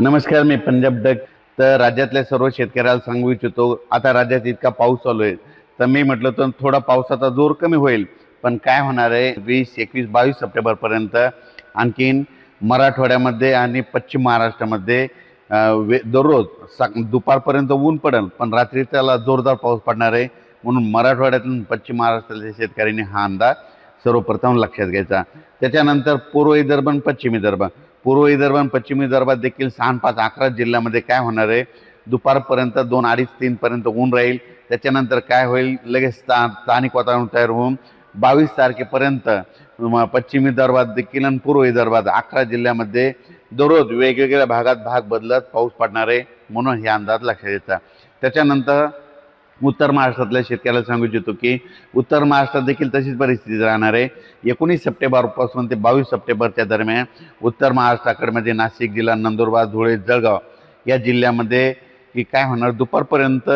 नमस्कार मी पंजाब डक तर राज्यातल्या सर्व शेतकऱ्याला सांगू इच्छितो आता राज्यात इतका पाऊस चालू आहे. तर मी म्हटलं तर थोडा पावसाचा जोर कमी होईल. पण काय होणार आहे वीस एकवीस बावीस सप्टेंबरपर्यंत आणखीन मराठवाड्यामध्ये आणि पश्चिम महाराष्ट्रामध्ये वे दररोज सा दुपारपर्यंत ऊन पडेल पण रात्री त्याला जोरदार पाऊस पडणार आहे. म्हणून मराठवाड्यातून पश्चिम महाराष्ट्रातल्या शेतकऱ्यांनी हा अंदाज सर्वप्रथम लक्षात घ्यायचा. त्याच्यानंतर पूर्व विदर्भ आणि पश्चिम विदर्भ पूर्व विदर्भ आणि पश्चिम विदर्भात देखील सहा पाच अकरा जिल्ह्यामध्ये काय होणार आहे? दुपारपर्यंत दोन अडीच तीनपर्यंत ऊन राहील. त्याच्यानंतर काय होईल? लगेच स्था स्थानिक वातावरण तयार होऊन बावीस तारखेपर्यंत पश्चिम विदर्भात देखील आणि पूर्व विदर्भात अकरा जिल्ह्यामध्ये दररोज वेगवेगळ्या भागात भाग बदलत पाऊस पडणार आहे म्हणून हे अंदाज लक्षात येतात त्याच्यानंतर उत्तर महाराष्ट्रातल्या शेतकऱ्याला सांगू इच्छितो की उत्तर महाराष्ट्रात देखील तशीच परिस्थिती राहणार आहे. एकोणीस सप्टेंबरपासून ते बावीस सप्टेंबरच्या दरम्यान उत्तर महाराष्ट्राकडे म्हणजे नाशिक जिल्हा नंदुरबार धुळे जळगाव या जिल्ह्यामध्ये की काय होणार? दुपारपर्यंत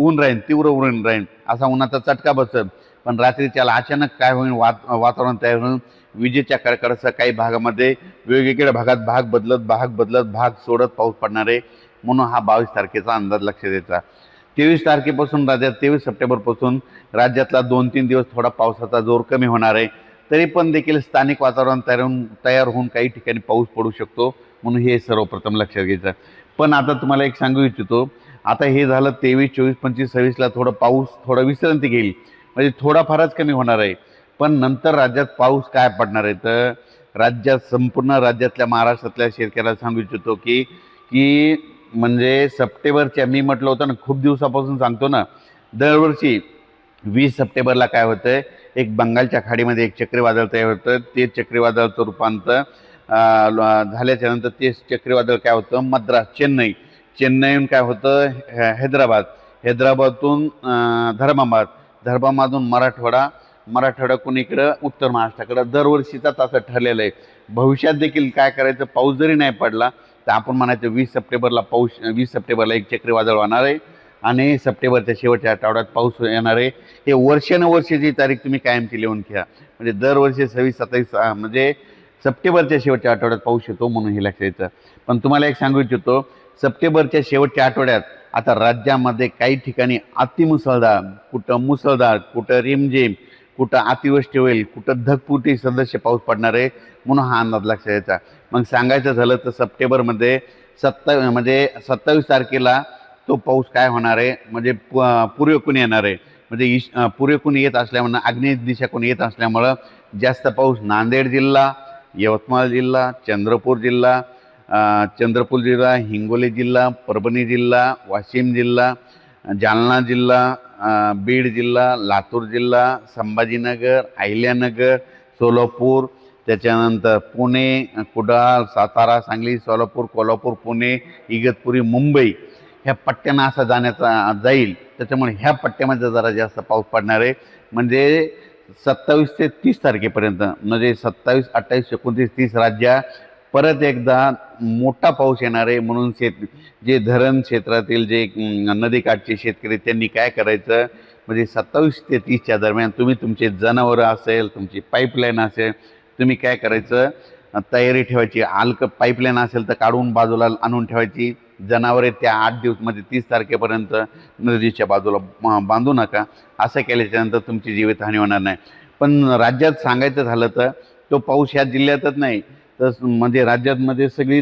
ऊन राहील तीव्र ऊन राहील असा उन्हाचा चटका बसत पण रात्रीच्याला अचानक काय होईल? वात वातावरण तयार होऊन विजेच्या कडकडासह काही भागामध्ये वेगवेगळ्या भागात भाग बदलत भाग बदलत भाग सोडत पाऊस पडणार आहे. म्हणून हा बावीस तारखेचा अंदाज लक्ष द्यायचा तेवीस तारखेपासून राज्यात तेवीस सप्टेंबरपासून राज्यातला दोन तीन दिवस थोडा पावसाचा जोर कमी होणार आहे. तरी पण देखील स्थानिक वातावरण तयार होऊन तयार होऊन काही ठिकाणी पाऊस पडू शकतो म्हणून हे सर्वप्रथम लक्षात घ्यायचं पण आता तुम्हाला एक सांगू इच्छितो आता हे झालं तेवीस चोवीस पंचवीस सव्वीसला थोडं पाऊस थोडं विश्रांती घेईल. म्हणजे थोडाफारच कमी होणार आहे. पण नंतर राज्यात पाऊस काय पडणार आहे? तर राज्यात संपूर्ण राज्यातल्या महाराष्ट्रातल्या शेतकऱ्याला सांगू इच्छितो की की म्हणजे सप्टेंबरच्या मी म्हटलं होतं ना खूप दिवसापासून सांगतो ना दरवर्षी वीस सप्टेंबरला काय होतं एक बंगालच्या खाडीमध्ये एक चक्रीवादळ तयार होतं ते चक्रीवादळाचं रूपांतर ल- झाल्याच्यानंतर ते चक्रीवादळ काय होतं मद्रास चेन्नई. चेन्नईहून काय होतं हैदराबाद. हैदराबादतून धर्माबाद. धर्माबादून मराठवाडा. मराठवाड्याकडून इकडं? उत्तर महाराष्ट्राकडं. दरवर्षीचाच असं ठरलेलं आहे. भविष्यात देखील काय करायचं पाऊस जरी नाही पडला तर आपण म्हणायचं वीस सप्टेंबरला पाऊस वीस सप्टेंबरला एक चक्रीवादळ होणार आहे आणि सप्टेंबरच्या शेवटच्या आठवड्यात पाऊस येणार आहे. हे वर्षानुवर्षाची तारीख तुम्ही कायमची लिहून घ्या. म्हणजे दरवर्षी सव्वीस सत्तावीस म्हणजे सप्टेंबरच्या शेवटच्या आठवड्यात पाऊस येतो म्हणून हे लक्षात येतं. पण तुम्हाला एक सांगू इच्छितो सप्टेंबरच्या शेवटच्या आठवड्यात आता राज्यामध्ये काही ठिकाणी अतिमुसळधार कुठं मुसळधार कुठं रिमझिम कुठं अतिवृष्टी होईल कुठं धगपुटी सदस्य पाऊस पडणार आहे म्हणून हा अंदाज लक्षात यायचा. मग सांगायचं झालं तर सप्टेंबरमध्ये सत्ता म्हणजे सत्तावीस तारखेला तो पाऊस काय होणार आहे? म्हणजे प पूर्वेकून येणार आहे. म्हणजे ईश पूर्वेकून येत असल्यामुळं आग्नेय दिशाकून येत असल्यामुळं जास्त पाऊस नांदेड जिल्हा यवतमाळ जिल्हा चंद्रपूर जिल्हा चंद्रपूर जिल्हा हिंगोली जिल्हा परभणी जिल्हा वाशिम जिल्हा जालना जिल्हा बीड जिल्हा लातूर जिल्हा संभाजीनगर अहिल्यानगर सोलापूर त्याच्यानंतर पुणे कुडाळ सातारा सांगली सोलापूर कोल्हापूर पुणे इगतपुरी मुंबई ह्या पट्ट्यांना असा जाण्याचा जाईल. त्याच्यामुळे ह्या पट्ट्यामध्ये जरा जास्त पाऊस पडणार आहे. म्हणजे सत्तावीस ते तीस तारखेपर्यंत म्हणजे सत्तावीस अठ्ठावीस एकोणतीस तीस राज्या परत एकदा मोठा पाऊस येणार आहे. म्हणून शेत जे धरण क्षेत्रातील जे नदीकाठचे शेतकरी त्यांनी काय करायचं? म्हणजे सत्तावीस ते तीसच्या दरम्यान तुम्ही तुमचे जनावरं असेल तुमची पाईपलाईन असेल तुम्ही काय करायचं? तयारी ठेवायची. आलक पाईपलाईन असेल तर काढून बाजूला आणून ठेवायची. जनावरे त्या आठ दिवस म्हणजे तीस तारखेपर्यंत नदीच्या बाजूला बांधू नका. असं केल्याच्यानंतर तुमची जीवितहानी होणार नाही. पण राज्यात सांगायचं झालं तर तो पाऊस ह्या जिल्ह्यातच नाही. तर म्हणजे राज्यातमध्ये सगळी